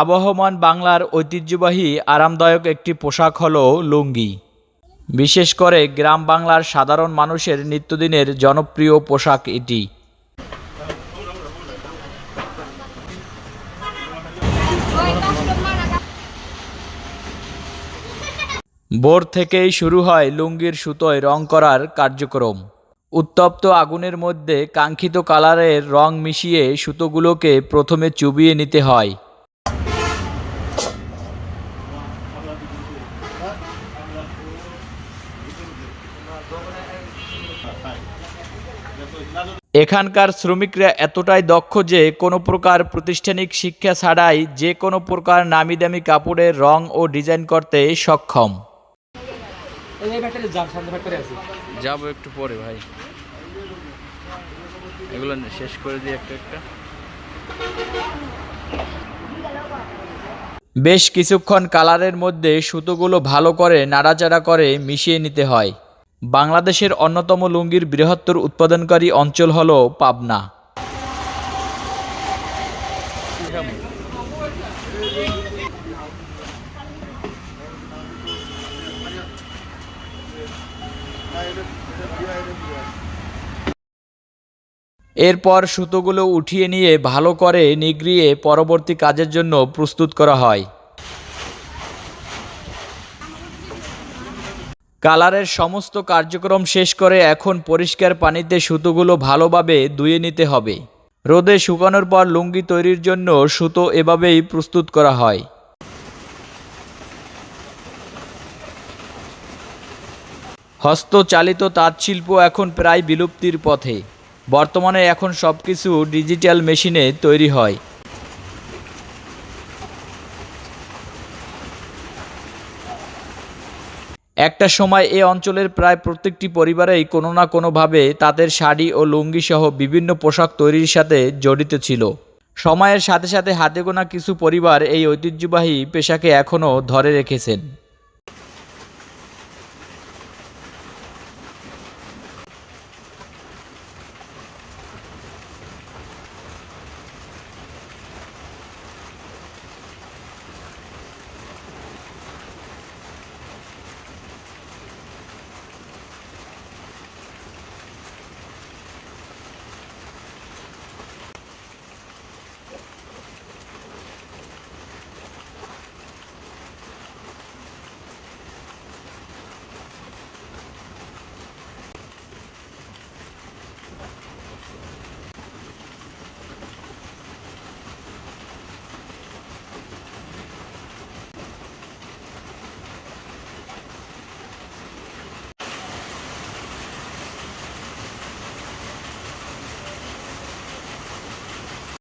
আবহমান বাংলার ঐতিহ্যবাহী, আরামদায়ক একটি পোশাক হল লুঙ্গি। বিশেষ করে গ্রাম বাংলার সাধারণ মানুষের নিত্যদিনের জনপ্রিয় পোশাক এটি। ভোর থেকেই শুরু হয় লুঙ্গির সুতোয় রং করার কার্যক্রম। উত্তপ্ত আগুনের মধ্যে কাঙ্ক্ষিত কালারের রং মিশিয়ে সুতোগুলোকে প্রথমে চুবিয়ে নিতে হয়। এখানকার শ্রমিকরা এতটাই দক্ষ যে কোনো প্রকার প্রাতিষ্ঠানিক শিক্ষা ছাড়াই যে কোনো প্রকার নামি দামি কাপড়ের রং ও ডিজাইন করতে সক্ষম। যাব একটু পরে ভাই। এগুলো শেষ করে দিই একটা একটা। বেশ কিছুক্ষণ কালারের মধ্যে সুতোগুলো ভালো করে নাড়াচাড়া করে মিশিয়ে নিতে হয়। বাংলাদেশের অন্যতম লুঙ্গির বৃহত্তর উৎপাদনকারী অঞ্চল হল পাবনা। এরপর সুতোগুলো উঠিয়ে নিয়ে ভালো করে নিগড়িয়ে পরবর্তী কাজের জন্য প্রস্তুত করা হয়। কালারের সমস্ত কার্যক্রম শেষ করে এখন পরিষ্কার পানিতে সুতোগুলো ভালোভাবে ধুয়ে নিতে হবে। রোদে শুকানোর পর লুঙ্গি তৈরির জন্য সুতো এভাবেই প্রস্তুত করা হয়। হস্তচালিত তাঁতশিল্প এখন প্রায় বিলুপ্তির পথে। বর্তমানে এখন সব কিছু ডিজিটাল মেশিনে তৈরি হয়। একটা সময় এ অঞ্চলের প্রায় প্রত্যেকটি পরিবারেই কোনো না কোনোভাবে তাদের শাড়ি ও লুঙ্গি সহ বিভিন্ন পোশাক তৈরির সাথে জড়িত ছিল। সময়ের সাথে সাথে হাতে গোনা কিছু পরিবার এই ঐতিহ্যবাহী পেশাকে এখনও ধরে রেখেছেন।